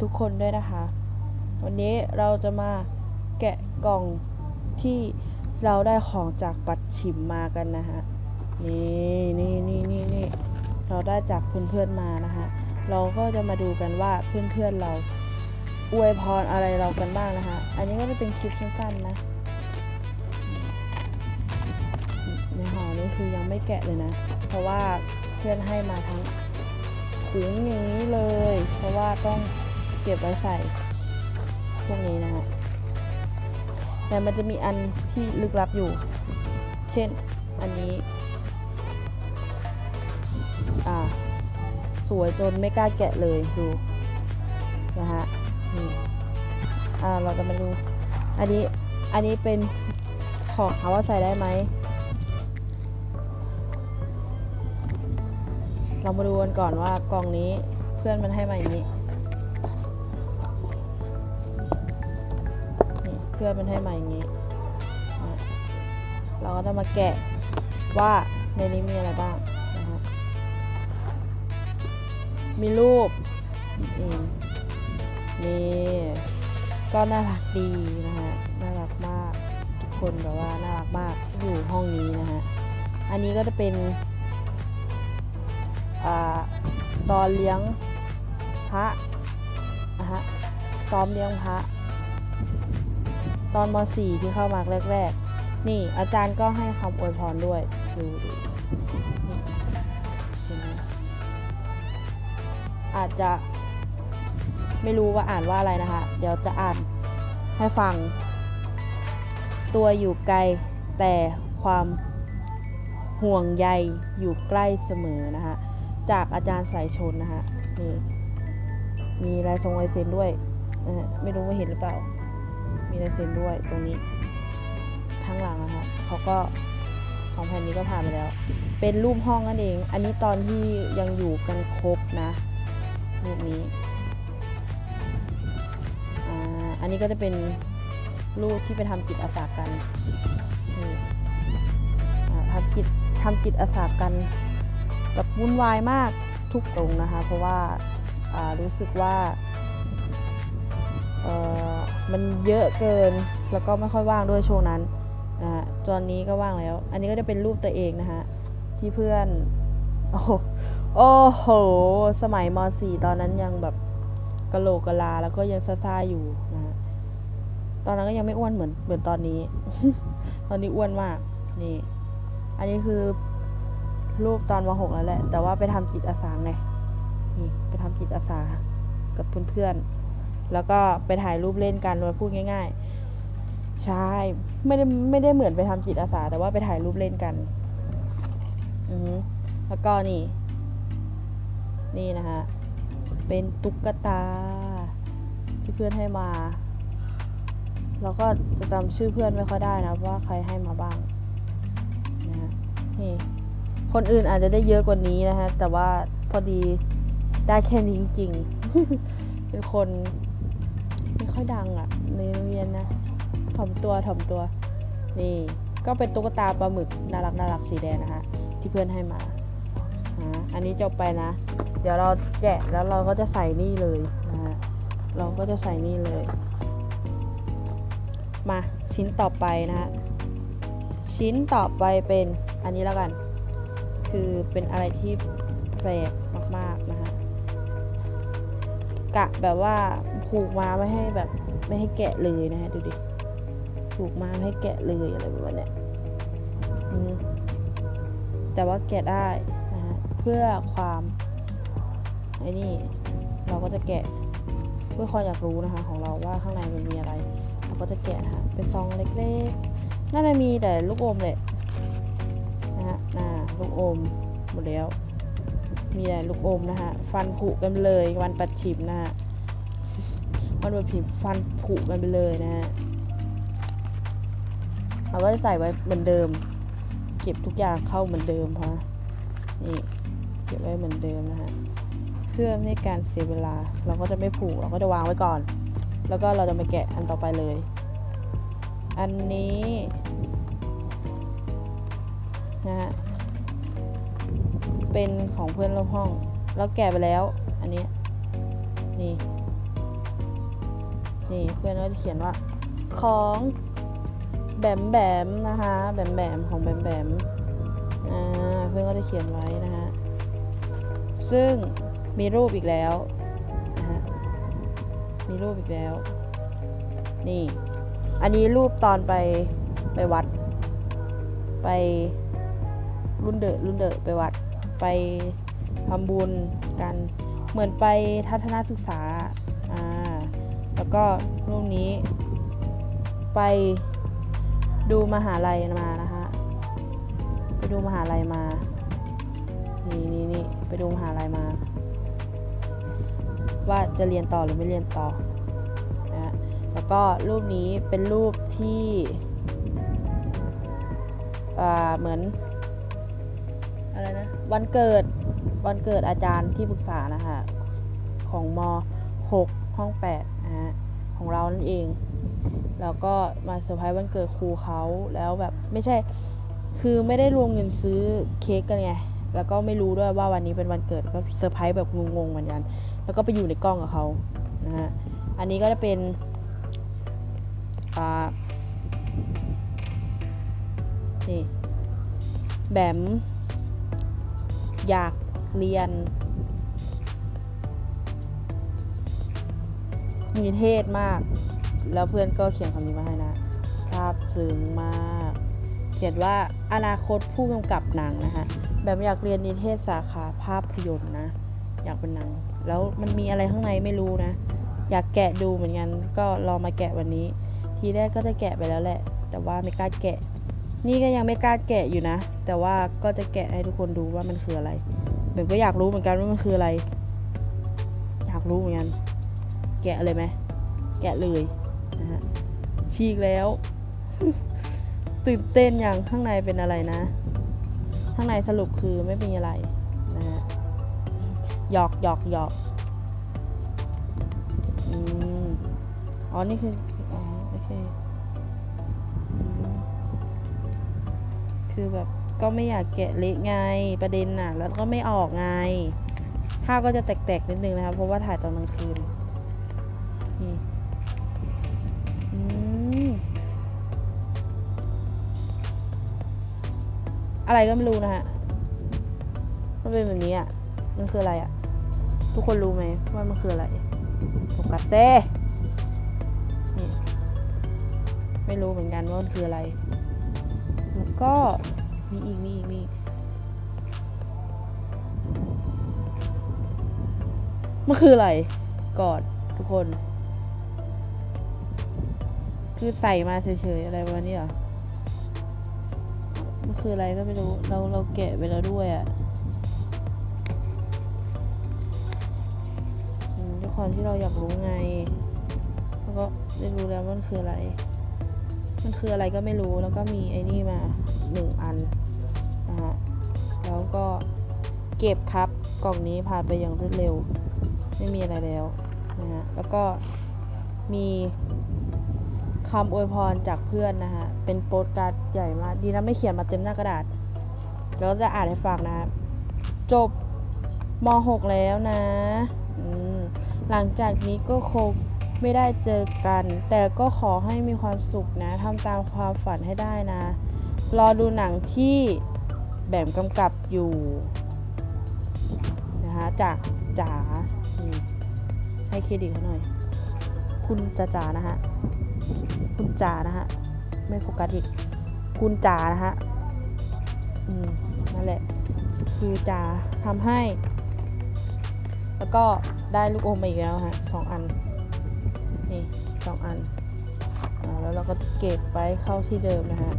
ทุกคนด้วยนะคะ วันนี้เราจะมาแกะกล่องที่เราได้ของจากปัดฉิมมากันนะฮะนี่นี่นี่นี่นี่เราได้จากเพื่อนๆมานะคะ เราก็จะมาดูกันว่าเพื่อนๆเราอวยพรอะไรเรากันบ้างนะคะ อันนี้ก็จะเป็นคลิปสั้นๆนะ ในห่อนี้คือยังไม่แกะเลยนะ เพราะว่าเพื่อนให้มาทั้งถุงอย่างนี้เลย เพราะว่าต้อง เก็บไว้ใส่พวกนี้นะฮะแต่มันจะมีอันที่ลึกลับอยู่ เช่นอันนี้อ่าสวยจนไม่กล้าแกะเลยดูนะฮะนี่อ่าเราจะมาดูอันนี้อันนี้เป็นของเขาว่าใส่ได้ไหมเรามาดูกันก่อนว่ากล่องนี้เพื่อนมันให้มาอย่างนี้ พื่อนมันให้มาอย่างนี้ เราก็จะมาแกะว่าในนี้มีอะไรบ้างนะฮะมีรูปนี่ก็น่ารักดีนะฮะน่ารักมากทุกคนแบบว่าน่ารักมากอยู่ห้องนี้นะฮะอันนี้ก็จะเป็นอตอนเลี้ยงพระนะฮะซ้อมเลี้ยงพระ ตอนม .4 ที่เข้ามาแรกๆ นี่อาจารย์ก็ให้คำอวยพรด้วย ดูดูนี่อาจจะไม่รู้ว่าอ่านว่าอะไรนะคะ เดี๋ยวจะอ่านให้ฟัง ตัวอยู่ไกลแต่ความห่วงใยอยู่ใกล้เสมอนะคะ จากอาจารย์สายชนนะคะนี่มีลายทรงลายเซ็นด้วยนะฮะไม่รู้ว่าเห็นหรือเปล่า มีลายเซ็นด้วยตรงนี้ทั้งหลังนะคะเขาก็สองแผ่นนี้ก็ผ่านไปแล้ว เป็นรูปห้องนั่นเอง อันนี้ตอนที่ยังอยู่กันครบนะรูปนี้อ่าอันนี้ก็จะเป็นรูปที่ไปทำจิตอาสากันทำจิตทำจิตอาสากันแบบวุ่นวายมากทุกตรงนะคะ เพราะว่าอ่ารู้สึกว่า มันเยอะเกินแล้วก็ไม่ค่อยว่างด้วยช่วงนั้นนะฮะตอนนี้ก็ว่างแล้ว อันนี้ก็จะเป็นรูปตัวเองนะฮะที่เพื่อนโอ้โหโอ้โห สมัยม .4 ตอนนั้นยังแบบกะโหลกกะลาแล้วก็ยังซ่าๆอยู่นะฮะตอนนั้นก็ยังไม่อ้วนเหมือนเหมือนตอนนี้ ตอนนี้อ้วนมากนี่ อันนี้คือรูปตอนม .6 แล้วแหละ แต่ว่าไปทำจิตอาสาไงนี่ไปทำจิตอาสากับเพื่อนๆ แล้วก็ไปถ่ายรูปเล่นกันโดยพูดง่าย ๆ ใช่ไม่ได้ไม่ได้เหมือนไปทำจิตอาสา แต่ว่าไปถ่ายรูปเล่นกัน อือแล้วก็นี่ นี่นะคะเป็นตุ๊กตา ที่เพื่อนให้มา เราก็จะจำชื่อเพื่อนไม่ค่อยได้นะว่าใครให้มาบ้างนะฮะนี่คนอื่นอาจจะได้เยอะกว่านี้นะฮะ แต่ว่าพอดีได้แค่นี้จริงๆ เป็นคน อยดังอะ่ะในโรงเรียนนะถ่อมตัวถ่อมตัว นี่ ก็เป็นตุ๊กตาปลาหมึกน่ารักน่ารักสีแดงนะคะ ที่เพื่อนให้มาอ่าอันนี้จบไปนะ เดี๋ยวเราแกะแล้วเราก็จะใส่นี่เลยนะฮะเราก็จะใส่นี่เลย มาชิ้นต่อไปนะฮะชิ้นต่อไปเป็นอันนี้แล้วกัน คือเป็นอะไรที่แปลกมากๆนะคะ กะแบบว่าผูกมาไม่ให้แบบไม่ให้แกะเลยนะฮะดูดิผูกมาไม่ให้แกะเลยอะไรแบบเนี้ยแต่ว่าแกะได้นะฮะเพื่อความไอ้นี่เราก็จะแกะเพื่อความอยากรู้นะคะของเราว่าข้างในมันมีอะไร เราก็จะแกะนะคะเป็นซองเล็กๆน่าจะมีแต่ลูกอมแหละนะฮะน่าลูกอมหมดแล้ว มีแต่ลูกอมนะฮะ ฟันผุกันเลยวันปัดฉิมนะฮะวันปัดฉิมฟันผุกันไปเลยนะฮะเราก็จะใส่ไว้เหมือนเดิม เก็บทุกอย่างเข้าเหมือนเดิมพอนะนี่เก็บไว้เหมือนเดิมนะฮะเพื่อไม่ให้การเสียเวลา เราก็จะไม่ผูกเราก็จะวางไว้ก่อน แล้วก็เราจะมาแกะอันต่อไปเลย อันนี้นะฮะ เป็นของเพื่อนร่วมห้อง แล้วแกะไปแล้ว อันนี้ นี่ นี่เพื่อนก็จะเขียนว่า ของแบมแบมนะคะแบมแบมของแบมแบมอ่าเพื่อนก็จะเขียนไว้นะฮะซึ่งมีรูปอีกแล้วนะฮะมีรูปอีกแล้ว นี่ อันนี้รูปตอนไปไปวัด ไปรุ่นเดอะรุ่นเดอะไปวัด ไปทำบุญกันเหมือนไปทัศนศึกษาอ่าแล้วก็รูปนี้ ไปดูมหาลัยมานะคะไปดูมหาลัยมานี่นี่นี่ไปดูมหาลัยมา ว่าจะเรียนต่อหรือไม่เรียนต่อนะแล้วก็รูปนี้เป็นรูปที่อ่าเหมือน อะไรนะวันเกิดวันเกิดอาจารย์ที่ปรึกษานะคะของม 6 ห้อง8นะฮะของเรานั่นเอง แล้วก็มาเซอร์ไพรส์วันเกิดครูเขาแล้วแบบไม่ใช่คือไม่ได้รวมเงินซื้อเค้กกันไงแล้วก็ไม่รู้ด้วยว่าวันนี้เป็นวันเกิดก็เซอร์ไพรส์แบบงงๆเหมือนกันแล้วก็ไปอยู่ในกล้องกับเขานะฮะอันนี้ก็จะเป็นอ่านี่แบม อยากเรียนมีเทศมาก แล้วเพื่อนก็เขียนคำนี้มาให้นะซาบซึ้งมาก เขียนว่าอนาคตผู้กำกับหนังนะคะแบบอยากเรียนนิเทศสาขาภาพยนตร์นะ อยากเป็นหนัง แล้วมันมีอะไรข้างในไม่รู้นะ อยากแกะดูเหมือนกัน ก็ลองมาแกะวันนี้ ทีแรกก็จะแกะไปแล้วแหละ แต่ว่าไม่กล้าแกะ นี่ก็ยังไม่กล้าแกะอยู่นะ แต่ว่าก็จะแกะให้ทุกคนดูว่ามันคืออะไรเบมก็อยากรู้เหมือนกันว่ามันคืออะไร อยากรู้เหมือนกัน แกะเลยไหม แกะเลยนะฮะฉีกแล้ว ตื่นเต้นอย่างข้างในเป็นอะไรนะ ข้างในสรุปคือไม่เป็นอะไรนะฮะหยอกหยอกหยอกอ๋อ นี่คือ คือแบบก็ไม่อยากแกะเละไงประเด็นน่ะ แล้วก็ไม่ออกไงภาพก็จะแตกๆนิดนึงนะคะเพราะว่าถ่ายตอนกลางคืนนี่อืมอะไรก็ไม่รู้นะฮะมันเป็นแบบนี้อะมันคืออะไรอะ ทุกคนรู้ไหมว่ามันคืออะไรโฟกัสเซ่นี่ไม่รู้เหมือนกันว่ามันคืออะไร แล้วก็มีอีกมีอีกมีอีกมันคืออะไรก่อนทุกคน คือใส่มาเฉยๆอะไรประมาณนี้เหรอมันคืออะไรก็ไม่รู้ เราเราแกะไปแล้วด้วยอะ่ะอืมด้วยความที่เราอยากรู้ไงแล้วก็ได้รู้แล้วมันคืออะไร มันคืออะไรก็ไม่รู้แล้วก็มีไอ้นี่มาหนึ่งอันนะฮะแล้วก็เก็บครับกล่องนี้ผ่านไปอย่างรวดเร็ว ไม่มีอะไรแล้วนะฮะแล้วก็มีคำอวยพรจากเพื่อนนะฮะ เป็นโปสการ์ดใหญ่มาก ดีนะไม่เขียนมาเต็มหน้ากระดาษ แล้วจะอ่านให้ฟังนะครับจบม .6 แล้วนะ หลังจากนี้ก็คง ไม่ได้เจอกัน แต่ก็ขอให้มีความสุขนะทำตามความฝันให้ได้นะ รอดูหนังที่แบมกำกับอยู่นะคะจากจ๋าให้เครดิตเขาหน่อย คุณจ๋าจ๋านะฮะ คุณจ๋านะฮะ ไม่โฟกัสอีก คุณจ๋านะฮะ อืม นั่นแหละ คือจ๋าทำให้ แล้วก็ได้ลูกอมมาอีกแล้วฮะสองอัน นี่สองอันอแล้วเราก็เก็บไว้เข้าที่เดิมนะฮะ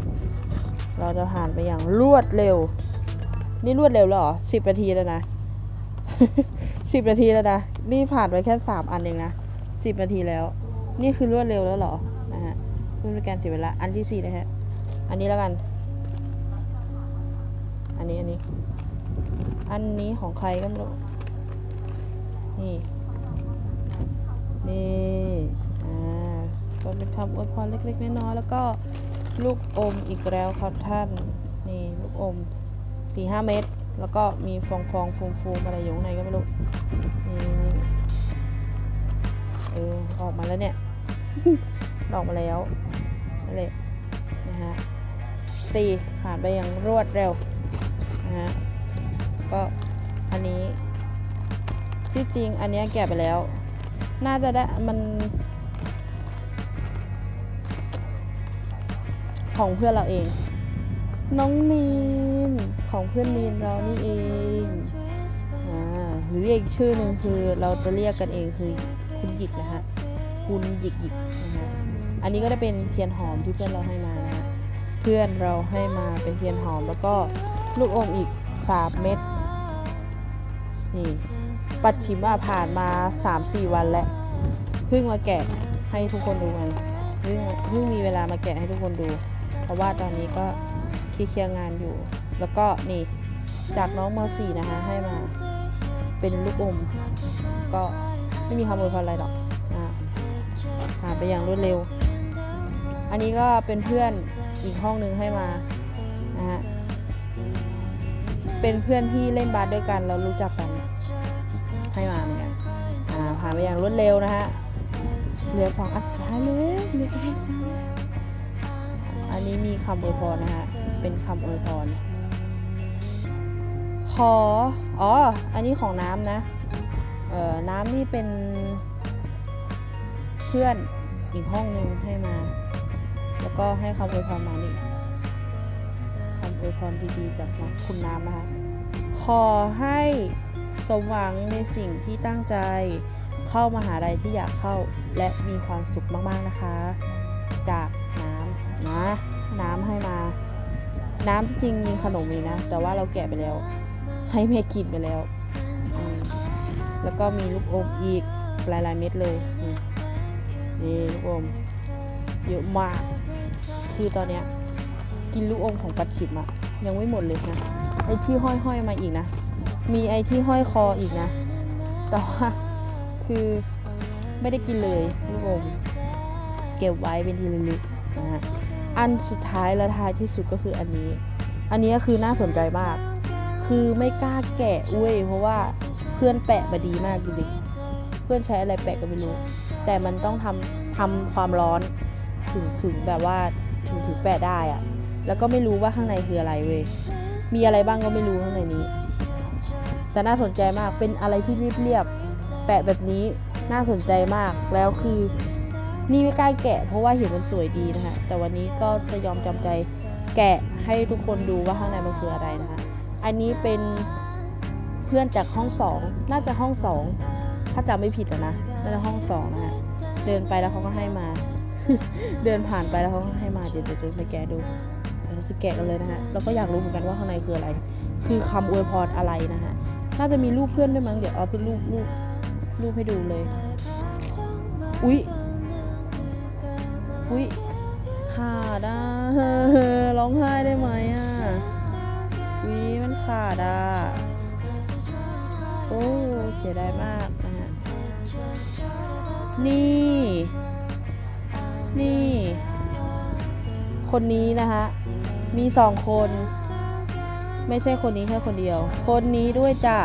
เราจะผ่านไปอย่างรวดเร็ว นี่รวดเร็วแล้วหรอสิบนาทีแล้วนะสิบนาทีแล้วนะ นี่ผ่านไปแค่สามอันเองนะสิบนาทีแล้ว นี่คือรวดเร็วแล้วหรอ นะฮะเพื่อเป็นการเสียเวลา อันที่สี่นะฮะ อันนี้แล้วกัน อันนี้อันนี้ อันนี้ของใครก็ไม่รู้ นี่ นี่ ก็เป็นคำอวยพรเล็กๆน้อยๆแล้วก็ลูกอมอีกแล้วครับท่านนี่ลูกอมสี่ห้าเม็ดแล้วก็มีฟองฟองฟูมฟูมๆอะไรอยู่ในก็ไม่รู้นี่เออออกมาแล้วเนี่ยออกมาแล้วนั่นแหละนะฮะสี่ผ่านไปอย่างรวดเร็วนะฮะก็อันนี้ที่จริงอันนี้แกะไปแล้ว น่าจะได้มัน ของเพื่อนเราเอง น้องนีนของเพื่อนนีนเรานี่เองอ่าหรืออีกชื่อหนึ่งคือเราจะเรียกกันเองคือคุณหยิกนะฮะคุณหยิกหยิกนะฮะอันนี้ก็จะเป็นเทียนหอมที่เพื่อนเราให้มานะฮะเพื่อนเราให้มาเป็นเทียนหอมแล้วก็ลูกอมอีกสามเม็ดนี่ปัดชิมอะผ่านมา 3-4 วันแล้วเพิ่งมาแกะให้ทุกคนดูกันเพิ่งเพิ่งมีเวลามาแกะให้ทุกคนดู เพราะว่าตอนนี้ก็เคลียร์งานอยู่ แล้วก็นี่จากน้องม .4 นะคะ ให้มาเป็นลูกอม ก็ไม่มีคำอวยพรอะไรหรอกอ่าผ่านไปอย่างรวดเร็ว อันนี้ก็เป็นเพื่อนอีกห้องหนึ่งให้มานะฮะเป็นเพื่อนที่เล่นบาสด้วยกันเรารู้จักกันให้มาเหมือนกันอ่าผ่านไปอย่างรวดเร็วนะฮะเหลือสองอันสุดท้ายเลยเหลืออีกอัน นนี้มีคำอวยพรนะฮะเป็นคำอวยพร ขอ อ๋อ อันนี้ของน้ำนะ เอ่อ น้ำนี่เป็นเพื่อนอีกห้องหนึ่งให้มา แล้วก็ให้คำอวยพรมานี่คำอวยพรดีๆจากคุณน้ำนะคะขอให้สมหวังในสิ่งที่ตั้งใจเข้ามาหาลัยที่อยากเข้าและมีความสุขมากๆนะคะ จากน้ำ นะ น้ำให้มา น้ำที่จริงมีขนมมีนะ แต่ว่าเราแกะไปแล้ว ให้แม่กินไปแล้ว แล้วก็มีลูกอมอีกหลายๆเม็ดเลยนี่นี่ลูกอมเยอะมาก คือตอนเนี้ยกินลูกอมของปัดฉิมอะยังไม่หมดเลยนะ ไอ้ที่ห้อยๆมาอีกนะ มีไอ้ที่ห้อยคออีกนะ แต่ว่าคือไม่ได้กินเลยลูกอมเก็บไว้เป็นที่ระลึกนะฮะ อันสุดท้ายและท้ายที่สุดก็คืออันนี้ อันนี้ก็คือน่าสนใจมาก คือไม่กล้าแกะเว้ยเพราะว่าเพื่อนแปะมาดีมากดูดิเพื่อนใช้อะไรแปะก็ไม่รู้ แต่มันต้องทำทำความร้อนถึงถึงแบบว่าถึงถึงแปะได้อะแล้วก็ไม่รู้ว่าข้างในคืออะไรเว้ยมีอะไรบ้างก็ไม่รู้ข้างในนี้ แต่น่าสนใจมากเป็นอะไรที่เรียบๆแปะแบบนี้น่าสนใจมากแล้วคือ นี่ไม่กล้าแกะ เพราะว่าเห็นมันสวยดีนะคะแต่วันนี้ก็จะยอมจำใจแกะให้ทุกคนดูว่าข้างในมันคืออะไรนะคะ อันนี้เป็นเพื่อนจากห้องสองน่าจะห้องสองถ้าจำไม่ผิดนะน่าจะห้องสองนะคะเดินไปแล้วเขาก็ให้มา เดินผ่านไปแล้วเขาก็ให้มาเดี๋ยวจะไปแกะดูเดี๋ยวเราจะแกะกันเลยนะคะเราก็อยากรู้เหมือนกันว่าข้างในคืออะไร คือคำอวยพรอะไรนะคะน่าจะมีรูปเพื่อนด้วยมั้งเดี๋ยวเอาเป็นรูปรูปรูปให้ดูเลย อุ๊ย อุ๊ยขาดอะร้องไห้ได้ไหมอะอุ๊ยมันขาดอะโอ้เสียดายมากนะฮะนี่ นี่ คนนี้นะคะมีสองคน ไม่ใช่คนนี้แค่คนเดียว คนนี้ด้วยจ้ะ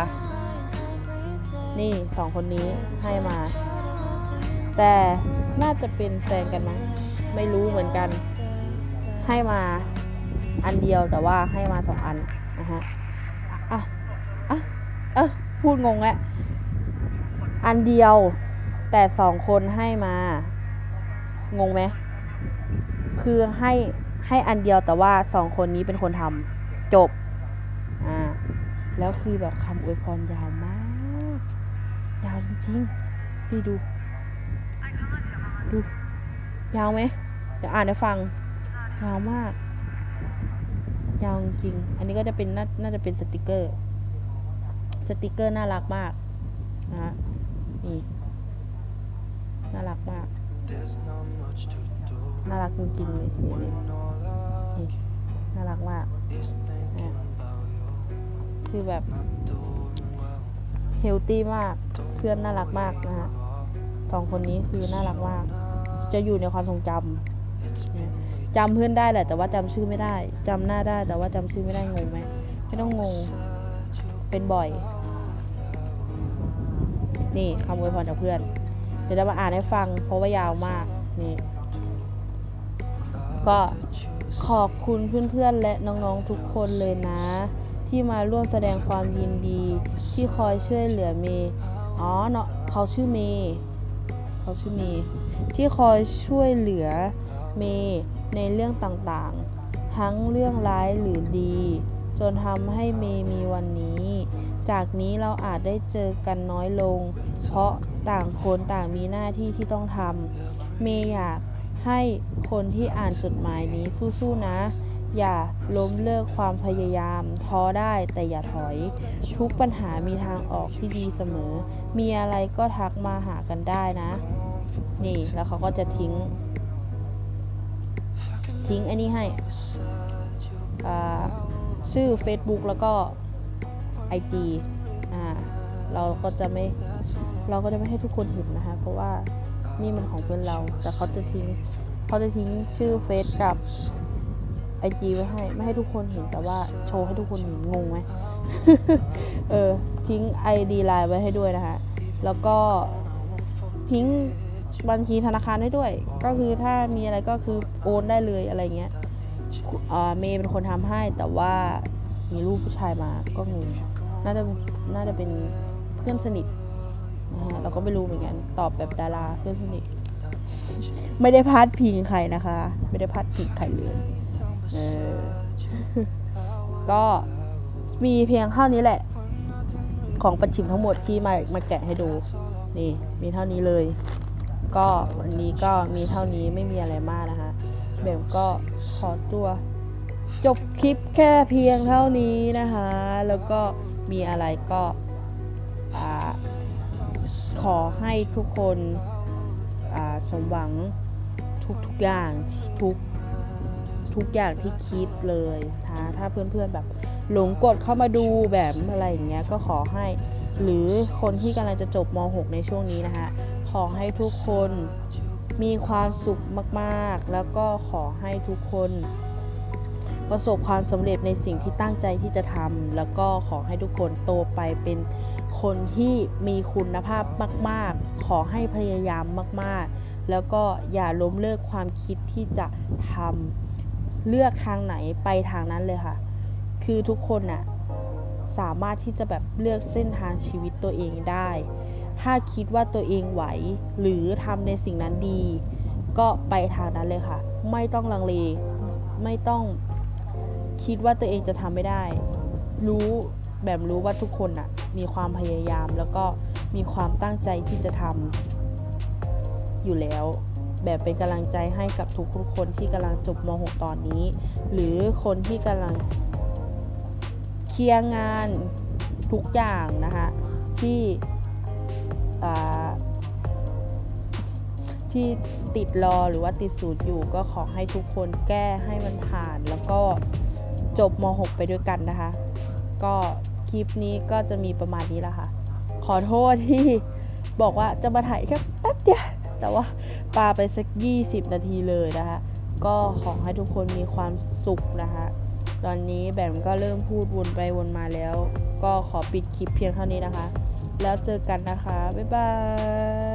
นี่สองคนนี้ให้มา แต่น่าจะเป็นแฟนกันมั้ง ไม่รู้เหมือนกัน ให้มาอันเดียวแต่ว่าให้มาสองอันนะฮะอะอะอะพูดงงแล้วอันเดียวแต่สองคนให้มา งงไหมคือให้ให้อันเดียวแต่ว่าสองคนนี้เป็นคนทำจบอ่าแล้วคือแบบคำอวยพรยาวมาก ยาวจริงๆพี่ดู ดู ยาวไหม เดี๋ยวอ่านให้ฟังยาวมากยาวจริง อันนี้ก็จะเป็นน่าน่าจะเป็นสติกเกอร์ สติกเกอร์น่ารักมากนะฮะนี่น่ารักมาก น่ารักจริงๆเลยนี่น่ารักมาก คือแบบเฮลตี้มาก เพื่อนน่ารักมากนะฮะสองคนนี้คือน่ารักมาก จะอยู่ในความทรงจำ จำเพื่อนได้แหละ แต่ว่าจำชื่อไม่ได้จำหน้าได้แต่ว่าจำชื่อไม่ได้งงไหมไม่ต้องงง เป็นบ่อย นี่คำอวยพรจากเพื่อน เดี๋ยวจะมาอ่านให้ฟัง เพราะว่ายาวมาก นี่ ก็ขอบคุณเพื่อนๆและน้องๆทุกคนเลยนะ ที่มาร่วมแสดงความยินดี ที่คอยช่วยเหลือเมย์อ๋อเนาะเขาชื่อเมย์เขาชื่อเมย์ที่คอยช่วยเหลือ เมย์ในเรื่องต่างๆ ทั้งเรื่องร้ายหรือดี จนทำให้เมย์มีวันนี้ จากนี้เราอาจได้เจอกันน้อยลง เพราะต่างคนต่างมีหน้าที่ที่ต้องทำเมย์อยากให้คนที่อ่านจดหมายนี้สู้ๆนะ อย่าล้มเลิกความพยายาม ท้อได้แต่อย่าถอย ทุกปัญหามีทางออกที่ดีเสมอ มีอะไรก็ทักมาหากันได้นะ นี่แล้วเขาก็จะทิ้ง ทิ้งอันนี้ให้ชื่อ Facebook แล้วก็ IG อ่าเราก็จะไม่เราก็จะไม่ให้ทุกคนเห็นนะคะ เพราะว่านี่มันของเพื่อนเรา แต่เขาจะทิ้งเขาจะทิ้งชื่อเฟซกับ IG ไว้ให้ ไม่ให้ทุกคนเห็นแต่ว่าโชว์ให้ทุกคนเห็นงงไหมเออทิ้ง ID ไลน์ไว้ให้ด้วยนะคะ แล้วก็ทิ้ง บัญชีธนาคารไว้ด้วย ก็คือถ้ามีอะไรก็คือโอนได้เลยอะไรเงี้ยอ่าเมย์เป็นคนทำให้แต่ว่ามีรูปผู้ชายมาก็งงน่าจะน่าจะเป็นเพื่อนสนิทนะฮะเราก็ไม่รู้เหมือนกันตอบแบบดาราเพื่อนสนิท ไม่ได้พาดพิงใครนะคะ ไม่ได้พาดพิงใครเลยเออก็มีเพียงเท่านี้แหละ ของปัจฉิมทั้งหมดที่มามาแกะให้ดู นี่มีเท่านี้เลย ก็วันนี้ก็มีเท่านี้ไม่มีอะไรมากนะคะเบมก็ขอตัวจบคลิปแค่เพียงเท่านี้นะคะ แล้วก็มีอะไรก็ขอให้ทุกคนสมหวังทุกทุกอย่างทุกทุกอย่างที่คิดเลยนะถ้าเพื่อนๆแบบหลงกดเข้ามาดูแบบอะไรอย่างเงี้ยก็ขอให้ หรือคนที่กำลังจะจบม .6 ในช่วงนี้นะคะ ขอให้ทุกคนมีความสุขมากๆ แล้วก็ขอให้ทุกคน ประสบความสำเร็จในสิ่งที่ตั้งใจที่จะทำแล้วก็ขอให้ทุกคนโตไปเป็นคนที่มีคุณภาพมาก ๆ ขอให้พยายามมาก ๆ แล้วก็อย่าล้มเลิกความคิดที่จะทำเลือกทางไหนไปทางนั้นเลยค่ะ คือทุกคนน่ะสามารถที่จะแบบเลือกเส้นทางชีวิตตัวเองได้ ถ้าคิดว่าตัวเองไหว หรือทำในสิ่งนั้นดี ก็ไปทางนั้นเลยค่ะ ไม่ต้องลังเล ไม่ต้องคิดว่าตัวเองจะทำไม่ได้ รู้แบบรู้ว่าทุกคนน่ะมีความพยายามแล้วก็มีความตั้งใจที่จะทำอยู่แล้ว แบบเป็นกำลังใจให้กับทุกคนที่กำลังจบม .6 ตอนนี้ หรือคนที่กำลังเคลียร์งานทุกอย่างนะคะที่ ที่ติดรอหรือว่าติดสูตรอยู่ก็ขอให้ทุกคนแก้ให้มันผ่าน แล้วก็จบม .6 ไปด้วยกันนะคะ ก็คลิปนี้ก็จะมีประมาณนี้แหละค่ะ ขอโทษที่บอกว่าจะมาถ่ายแค่แป๊บเดียวแต่ว่าปาไปสัก 20 นาทีเลยนะคะ ก็ขอให้ทุกคนมีความสุขนะคะ ตอนนี้แบมก็เริ่มพูดวนไปวนมาแล้ว ก็ขอปิดคลิปเพียงเท่านี้นะคะ แล้วเจอกันนะคะ บ๊ายบาย